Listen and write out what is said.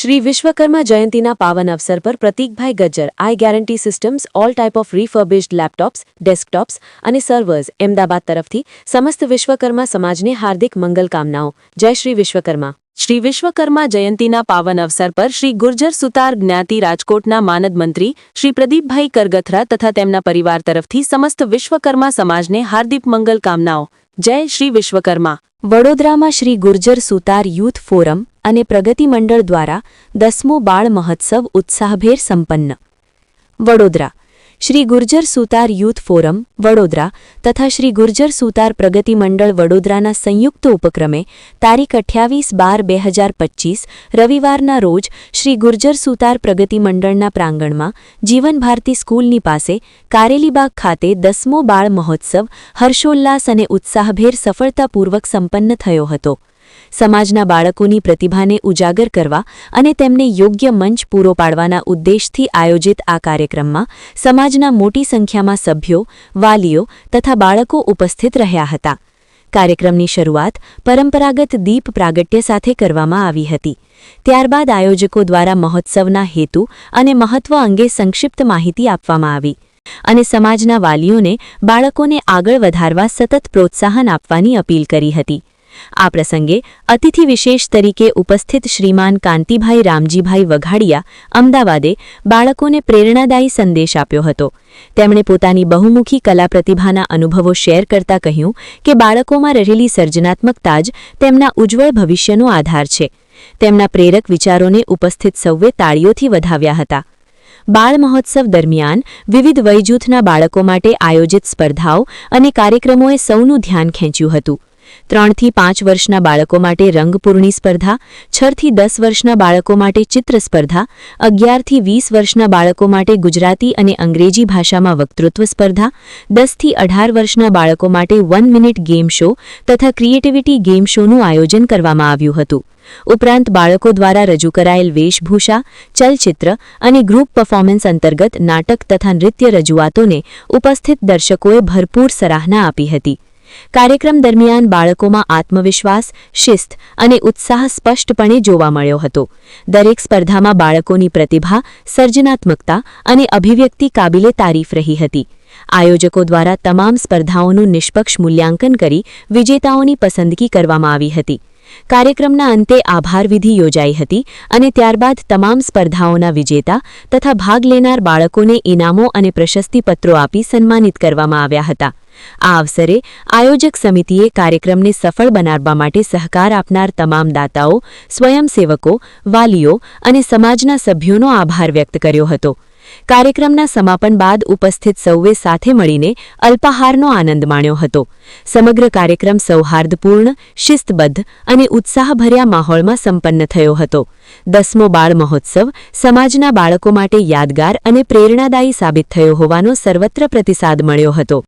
શ્રી વિશ્વકર્મા જયંતીના પાવન અવસર પર પ્રતિકભાઈ Gajjar, I guarantee systems, all type of refurbished laptops desktops અને સર્વર્સ અમદાવાદ તરફથી સમસ્ત વિશ્વકર્મા સમાજને હાર્દિક મંગલકામનાઓ જય શ્રી વિશ્વકર્મા. શ્રી વિશ્વકર્મા જયંતીના પાવન અવસર પર શ્રી ગુર્જર સુતાર જ્ઞાતિ રાજકોટના માનદ મંત્રી શ્રી પ્રદીપભાઈ કરગથરા તથા તેમના પરિવાર તરફથી સમસ્ત વિશ્વકર્મા સમાજને હાર્દિક મંગલકામનાઓ જય શ્રી વિશ્વકર્મા. વડોદરામાં શ્રી ગુર્જર સુતાર યુથ ફોરમ અને પ્રગતિ મંડળ દ્વારા દસમો બાળ મહોત્સવ ઉત્સાહભેર સંપન્ન. વડોદરા. શ્રી ગુર્જર સુતાર યુથ ફોરમ, વડોદરા તથા શ્રી ગુર્જર સુતાર પ્રગતિ મંડળ વડોદરાના સંયુક્ત ઉપક્રમે તારીખ અઠ્યાવીસ બાર બે હજાર પચ્ચીસ રવિવારના રોજ શ્રી ગુર્જર સુતાર પ્રગતિ મંડળના પ્રાંગણમાં જીવન ભારતી સ્કૂલની પાસે કારેલીબાગ ખાતે દસમો બાળ મહોત્સવ હર્ષોલ્લાસ અને ઉત્સાહભેર સફળતાપૂર્વક સંપન્ન થયો હતો. સમાજના બાળકોની પ્રતિભાને ઉજાગર કરવા અને તેમને યોગ્ય મંચ પૂરો પાડવાના ઉદ્દેશથી આયોજિત આ કાર્યક્રમમાં સમાજના મોટી સંખ્યામાં સભ્યો, વાલીઓ તથા બાળકો ઉપસ્થિત રહ્યા હતા. કાર્યક્રમની શરૂઆત પરંપરાગત દીપ પ્રાગટ્ય સાથે કરવામાં આવી હતી. ત્યારબાદ આયોજકો દ્વારા મહોત્સવના હેતુ અને મહત્વ અંગે સંક્ષિપ્ત માહિતી આપવામાં આવી અને સમાજના વાલીઓને બાળકોને આગળ વધારવા સતત પ્રોત્સાહન આપવાની અપીલ કરી હતી. આ પ્રસંગે અતિથિ વિશેષ તરીકે ઉપસ્થિત શ્રીમાન કાંતિભાઈ રામજીભાઈ વઘાડિયા અમદાવાદે બાળકોને પ્રેરણાદાયી સંદેશ આપ્યો હતો. તેમણે પોતાની બહુમુખી કલા પ્રતિભાના અનુભવો શેર કરતા કહ્યું કે બાળકોમાં રહેલી સર્જનાત્મકતા જ તેમના ઉજ્જવળ ભવિષ્યનો આધાર છે. તેમના પ્રેરક વિચારોને ઉપસ્થિત સૌએ તાળીઓથી વધાવ્યા હતા. બાળ મહોત્સવ દરમિયાન વિવિધ વયજૂથના બાળકો માટે આયોજિત સ્પર્ધાઓ અને કાર્યક્રમોએ સૌનું ધ્યાન ખેંચ્યું હતું. ત્રણથી પાંચ વર્ષના બાળકો માટે રંગપૂર્ણી સ્પર્ધા, છથી દસ વર્ષના બાળકો માટે ચિત્ર સ્પર્ધા, અગિયારથી વીસ વર્ષના બાળકો માટે ગુજરાતી અને અંગ્રેજી ભાષામાં વક્તૃત્વ સ્પર્ધા, દસથી અઢાર વર્ષના બાળકો માટે વન મિનિટ ગેમ શો તથા ક્રિએટિવિટી ગેમ શોનું આયોજન કરવામાં આવ્યું હતું. ઉપરાંત બાળકો દ્વારા રજૂ કરાયેલ વેશભૂષા, ચલચિત્ર અને ગ્રુપ પરફોર્મન્સ અંતર્ગત નાટક તથા નૃત્ય રજૂઆતોને ઉપસ્થિત દર્શકોએ ભરપૂર સરાહના આપી હતી. કાર્યક્રમ દરમિયાન બાળકોમાં આત્મવિશ્વાસ, શિસ્ત અને ઉત્સાહ સ્પષ્ટપણે જોવા મળ્યો હતો. દરેક સ્પર્ધામાં બાળકોની પ્રતિભા, સર્જનાત્મકતા અને અભિવ્યક્તિ કાબિલે તારીફ રહી હતી. આયોજકો દ્વારા તમામ સ્પર્ધાઓનું નિષ્પક્ષ મૂલ્યાંકન કરી વિજેતાઓની પસંદગી કરવામાં આવી હતી. કાર્યક્રમના અંતે આભારવિધિ યોજાઈ હતી અને ત્યારબાદ તમામ સ્પર્ધાઓના વિજેતા તથા ભાગ લેનાર બાળકોને ઇનામો અને પ્રશસ્તિપત્રો આપી સન્માનિત કરવામાં આવ્યા હતા. આ અવસરે આયોજક સમિતિએ કાર્યક્રમને સફળ બનાવવા માટે સહકાર આપનાર તમામ દાતાઓ, સ્વયંસેવકો, વાલીઓ અને સમાજના સભ્યોનો આભાર વ્યક્ત કર્યો હતો. કાર્યક્રમના સમાપન બાદ ઉપસ્થિત સૌએ સાથે મળીને અલ્પાહારનો આનંદ માણ્યો હતો. સમગ્ર કાર્યક્રમ સૌહાર્દપૂર્ણ, શિસ્તબદ્ધ અને ઉત્સાહભર્યા માહોલમાં સંપન્ન થયો હતો. દસમો બાળ મહોત્સવ સમાજના બાળકો માટે યાદગાર અને પ્રેરણાદાયી સાબિત થયો હોવાનો સર્વત્ર પ્રતિસાદ મળ્યો હતો.